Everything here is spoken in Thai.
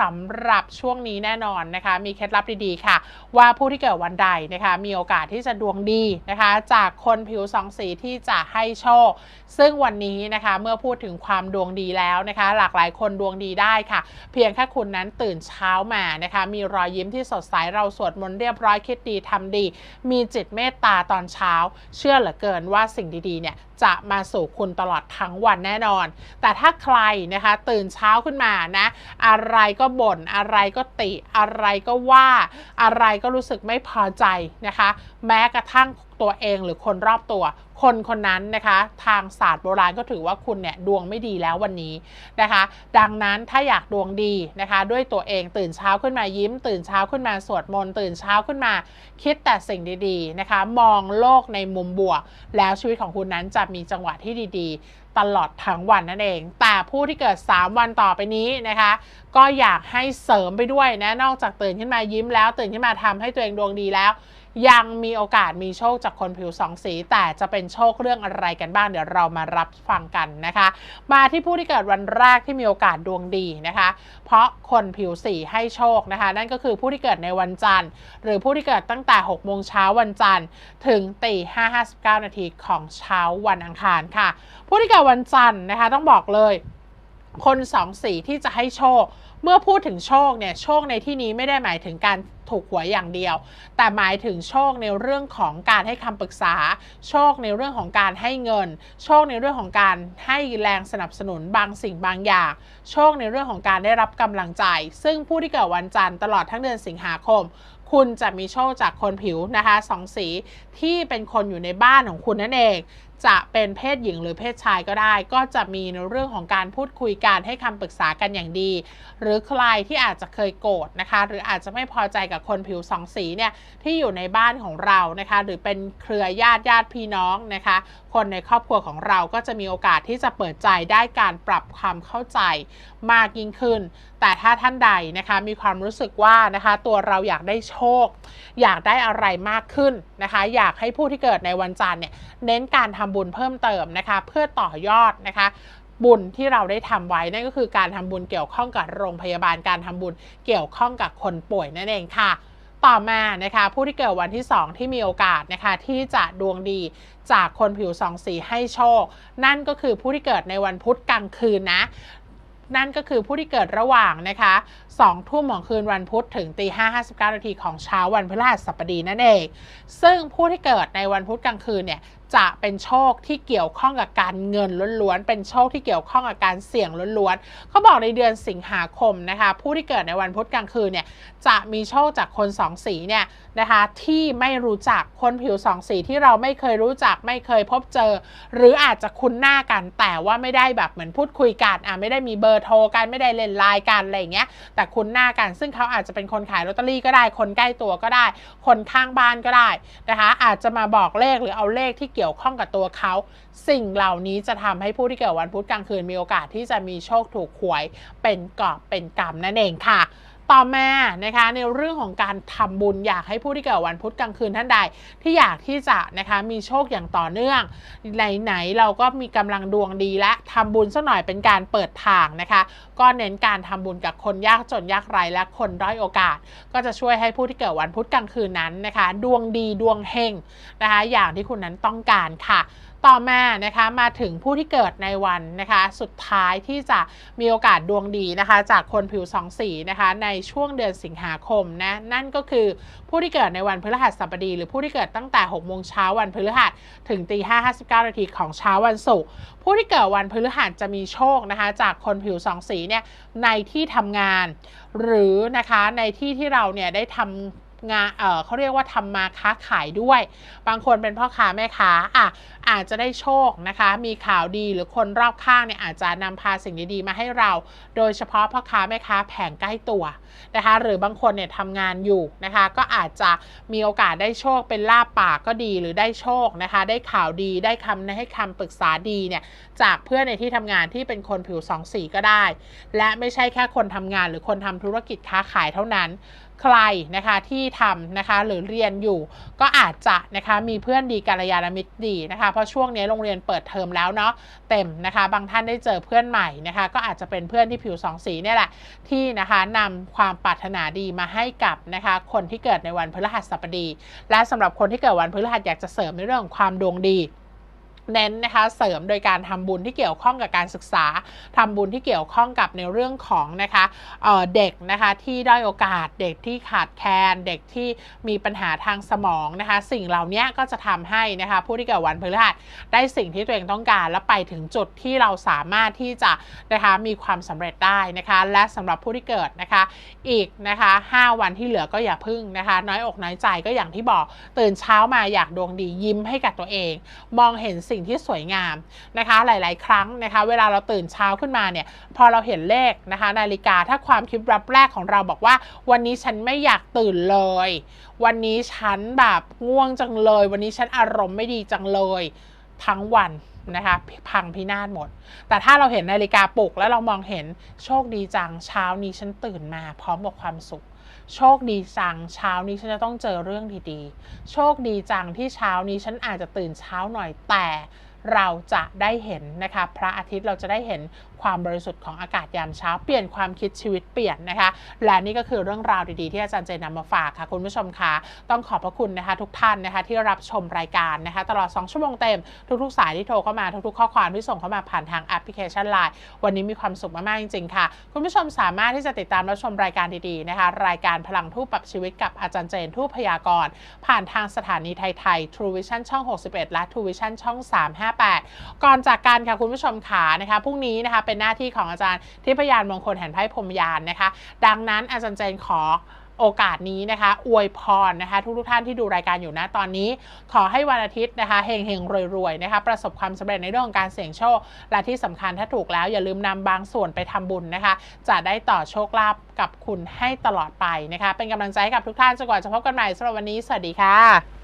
สำหรับช่วงนี้แน่นอนนะคะ มีเคล็ดลับดีๆค่ะ ว่าผู้ที่เกิดวันใดนะคะ มีโอกาสที่จะดวงดีนะคะ จากคนผิวสองสีที่จะให้โชค ซึ่งวันนี้นะคะเมื่อพูดถึงความดวงดีแล้วนะคะ หลากหลายคนดวงดีได้ค่ะ เพียงแค่คุณนั้นตื่นเช้ามานะคะ มีรอยยิ้มที่สดใสเราสวดมนต์เรียบร้อยคิดดีทำดี มีจิตเมตตาตอนเช้า เชื่อเหลือเกินว่าสิ่งดีๆเนี่ยจะมาสู่คุณตลอดทั้งวันแน่นอน แต่ถ้าใครนะคะตื่นเช้าขึ้นมานะอะไรก็บ่นอะไรก็ติ อะไรก็ว่า อะไรก็รู้สึกไม่พอใจนะคะ แม้กระทั่ง ตัวเองหรือคนรอบตัว คนคนนั้นนะคะ ทางศาสตร์โบราณก็ถือว่าคุณเนี่ยดวงไม่ดีแล้ววันนี้นะคะ ดังนั้นถ้าอยากดวงดีนะคะ ด้วยตัวเองตื่นเช้าขึ้นมายิ้ม ตื่นเช้าขึ้นมาสวดมนต์ตื่นเช้าขึ้นมา คิดแต่สิ่งดีๆนะคะ มองโลกในมุมบวก แล้วชีวิตของคุณนั้นจะมีจังหวะที่ดีๆ ตลอดทั้งวันนั่นเอง แต่ผู้ที่เกิด 3 วันต่อไปนี้นะคะ ก็อยากให้เสริมไปด้วยนะนอกจากตื่นขึ้นมายิ้มแล้ว ตื่นขึ้นมาทำให้ตัวเองดวงดีแล้ว ยังมีโอกาสมีโชคจากคนผิวสองสี แต่จะเป็นโชคเรื่องอะไรกันบ้าง เดี๋ยวเรามารับฟังกันนะคะ มาที่ผู้ที่เกิดวันแรกที่มีโอกาสดวงดีนะคะ เพราะคนผิวสีให้โชคนะคะ นั่นก็คือผู้ที่เกิดในวันจันทร์ หรือผู้ที่เกิดตั้งแต่6โมงเช้าวันจันทร์ถึงตี5 59 นาทีของเช้าวันอังคารค่ะ ผู้ที่เกิดวันจันทร์นะคะต้องบอกเลยคนสองสีที่จะให้โชค เมื่อพูดถึงโชคเนี่ย โชคในที่นี้ไม่ได้หมายถึงการ ถูกหวยอย่างเดียว แต่หมายถึงโชคในเรื่องของการให้คำปรึกษา โชคในเรื่องของการให้เงิน โชคในเรื่องของการให้แรงสนับสนุนบางสิ่งบางอย่าง โชคในเรื่องของการได้รับกำลังใจ ซึ่งผู้ที่เกิดวันจันทร์ตลอดทั้งเดือนสิงหาคมคุณจะมีโชคจากคนผิวนะคะสองสีที่เป็นคนอยู่ในบ้านของคุณนั่นเอง จะเป็นเพศหญิงหรือเพศชายก็ได้ ก็จะมีในเรื่องของการพูดคุยการให้คำปรึกษากันอย่างดี หรือใครที่อาจจะเคยโกรธนะคะ หรืออาจจะไม่พอใจกับคนผิวสองสีเนี่ยที่อยู่ในบ้านของเรานะคะ หรือเป็นเครือญาติญาติพี่น้องนะคะ คนในครอบครัวของเราก็จะมีโอกาสที่จะเปิดใจได้การปรับความเข้าใจมากยิ่งขึ้น แต่ถ้าท่านใดนะคะมีความรู้สึกว่านะคะ ตัวเราอยากได้โชค อยากได้อะไรมากขึ้นนะคะ อยากให้ผู้ที่เกิดในวันจันทร์เนี่ยเน้นการทำบุญเพิ่มเติมนะคะ เพื่อต่อยอดนะคะบุญที่เราได้ทำไว้นั่นก็คือการทำบุญเกี่ยวข้องกับโรงพยาบาลการทำบุญเกี่ยวข้องกับคนป่วยนั่นเองค่ะ ต่อมานะคะผู้ที่เกิดวันที่ 2 ที่มีโอกาสนะคะที่จะดวงดีจากคนผิวสองสีให้โชค นั่นก็คือผู้ที่เกิดในวันพุธกลางคืนนะนั่นก็คือผู้ที่เกิดระหว่างนะคะ2ทุ่มของคืนวันพุธถึงตี5 59 นาทีของเช้าวันพฤหัสบดีนั่นเอง ซึ่งผู้ที่เกิดในวันพุธกลางคืนเนี่ยจะเป็นโชคที่เกี่ยวข้องกับการเงินล้วนๆ เป็นโชคที่เกี่ยวข้องกับการเสี่ยงล้วนๆ เขาบอกในเดือนสิงหาคมนะคะ ผู้ที่เกิดในวันพุธกลางคืนเนี่ยจะมีโชคจากคนสองสีเนี่ยนะคะที่ไม่รู้จักคนผิวสองสีที่เราไม่เคยรู้จักไม่เคยพบเจอ หรืออาจจะคุ้นหน้ากัน แต่ว่าไม่ได้แบบเหมือนพูดคุยกันอะไม่ได้มีเบอร์โทรกันไม่ได้เล่นไลน์กันอะไรอย่างเงี้ยแต่คุ้นหน้ากัน ซึ่งเขาอาจจะเป็นคนขายลอตเตอรี่ก็ได้ คนใกล้ตัวก็ได้ คนข้างบ้านก็ได้นะคะอาจจะมาบอกเลขหรือเอาเลขที่เกี่ยวข้องกับตัวเขา สิ่งเหล่านี้จะทำให้ผู้ที่เกิดวันพุธกลางคืนมีโอกาสที่จะมีโชคถูกหวยเป็นกอบเป็นกรรมนั่นเองค่ะ ต่อมานะคะในเรื่องของการทำบุญอยากให้ผู้ที่เกิดวันพุธกลางคืนท่านใด ที่อยากที่จะนะคะมีโชคอย่างต่อเนื่องไหนๆเราก็มีกำลังดวงดีและทำบุญสักหน่อยเป็นการเปิดทางนะคะ ก็เน้นการทำบุญกับคนยากจนยากไร้และคนด้อยโอกาส ก็จะช่วยให้ผู้ที่เกิดวันพุธกลางคืนนั้นนะคะ ดวงดีดวงเฮงนะคะ อย่างที่คุณนั้นต้องการค่ะต่อมานะคะมาถึงผู้ที่เกิดในวันนะคะสุดท้ายที่จะมีโอกาสดวงดีนะคะจากคนผิวสองสีนะคะในช่วงเดือนสิงหาคมนะนั่นก็คือผู้ที่เกิดในวันพฤหัสบดี หรือผู้ที่เกิดตั้งแต่6โมงเช้าวันพฤหัสถึงตี5 59นาทีของเช้าวันศุกร์ผู้ที่เกิดวันพฤหัสจะมีโชคนะคะจากคนผิวสองสีเนี่ยในที่ทำงาน หรือนะคะในที่ที่เราเนี่ยได้ทำ งานเเขาเรียกว่าทำมาค้าขายด้วย บางคนเป็นพ่อค้าแม่ค้าอะอาจจะได้โชคนะคะ มีข่าวดีหรือคนรอบข้างเนี่ยอาจจะนำพาสิ่งดีๆมาให้เรา โดยเฉพาะพ่อค้าแม่ค้าแผงใกล้ตัวนะคะ หรือบางคนเนี่ยทำงานอยู่นะคะ ก็อาจจะมีโอกาสได้โชคเป็นลาบปากก็ดีหรือได้โชคนะคะ ได้ข่าวดีได้คำให้คำปรึกษาดีเนี่ยจากเพื่อนในที่ทำงานที่เป็นคนผิวสองสีก็ได้ และไม่ใช่แค่คนทำงานหรือคนทำธุรกิจค้าขายเท่านั้น ใครนะคะที่ทำนะคะ หรือเรียนอยู่ก็อาจจะนะคะมีเพื่อนดีกัลยาณมิตรดีนะคะ เพราะช่วงนี้โรงเรียนเปิดเทอมแล้วเนาะเต็มนะคะ บางท่านได้เจอเพื่อนใหม่นะคะ ก็อาจจะเป็นเพื่อนที่ผิวสองสีเนี่ยแหละที่นะคะนำความปรารถนาดีมาให้กับนะคะ คนที่เกิดในวันพฤหัสบดี และสำหรับคนที่เกิดวันพฤหัสอยากจะเสริมในเรื่องของความดวงดี เน้นนะคะเสริมโดยการทำบุญที่เกี่ยวข้องกับการศึกษาทำบุญที่เกี่ยวข้องกับในเรื่องของนะคะเเด็กนะคะที่ด้อยโอกาสเด็กที่ขาดแคลนเด็กที่มีปัญหาทางสมองนะคะสิ่งเหล่านี้ก็จะทำให้นะคะผู้ที่เกิดวันพฤหัสได้สิ่งที่ตัวเองต้องการและไปถึงจุดที่เราสามารถที่จะนะคะมีความสำเร็จได้นะคะและสำหรับผู้ที่เกิดนะคะอีกนะคะ5วันที่เหลือก็อย่าพึ่งนะคะน้อยอกน้อยใจก็อย่างที่บอกตื่นเช้ามาอยากดวงดียิ้มให้กับตัวเอง มองเห็นสิ่ง่งที่สวยงามนะคะ หลาย ๆ ครั้งนะคะ เวลาเราตื่นเช้าขึ้นมาเนี่ย พอเราเห็นเลขนะคะ นาฬิกาถ้าความคิดรับแรกของเราบอกว่า วันนี้ฉันไม่อยากตื่นเลย วันนี้ฉันแบบง่วงจังเลย วันนี้ฉันอารมณ์ไม่ดีจังเลยทั้งวันนะคะพังพินาศหมด แต่ถ้าเราเห็นนาฬิกาปลุกแล้วเรามองเห็นโชคดีจังเช้านี้ฉันตื่นมาพร้อมกับความสุข โชคดีจังเช้านี้ฉันจะต้องเจอเรื่องดีๆ โชคดีจังที่เช้านี้ฉันอาจจะตื่นเช้าหน่อยแต่เราจะได้เห็นนะคะ พระอาทิตย์เราจะได้เห็นความบริสุทธิ์ของอากาศยามเช้าเปลี่ยนความคิดชีวิตเปลี่ยนนะคะ และนี่ก็คือเรื่องราวดีๆ ที่อาจารย์เจนนำมาฝากค่ะ คุณผู้ชมคะต้องขอบพระคุณนะคะ ทุกท่านนะคะที่รับชมรายการนะคะ ตลอด 2 ชั่วโมงเต็ม ทุกๆ สายที่โทรเข้ามาทุกๆ ข้อความที่ส่งเข้ามาผ่านทางแอปพลิเคชัน Line วันนี้มีความสุขมากๆจริงๆค่ะ คุณผู้ชมสามารถที่จะติดตามรับชมรายการดีๆนะคะรายการพลังทูปปรับชีวิตกับอาจารย์เจนทูปพยากรณ์ผ่านทางสถานีไทยไทย True Vision ช่อง 61 และ True Vision ช่อง 358 ก่อนจากกันค่ะคุณผู้ชมขานะคะพรุ่งนี้นะคะเป็นหน้าที่ของอาจารย์ทิพยานมงคลแห่งไพ่พรมยานนะคะ ดังนั้นอาจารย์เจนขอโอกาสนี้นะคะ อวยพรนะคะ ทุกๆท่านที่ดูรายการอยู่นะตอนนี้ ขอให้วันอาทิตย์นะคะเฮงเฮงรวยๆนะคะ ประสบความสำเร็จในเรื่องของการเสี่ยงโชค และที่สำคัญถ้าถูกแล้วอย่าลืมนำบางส่วนไปทำบุญนะคะ จะได้ต่อโชคลาภกับคุณให้ตลอดไปนะคะ เป็นกำลังใจให้กับทุกท่านจนกว่าจะพบกันใหม่สำหรับวันนี้ สวัสดีค่ะ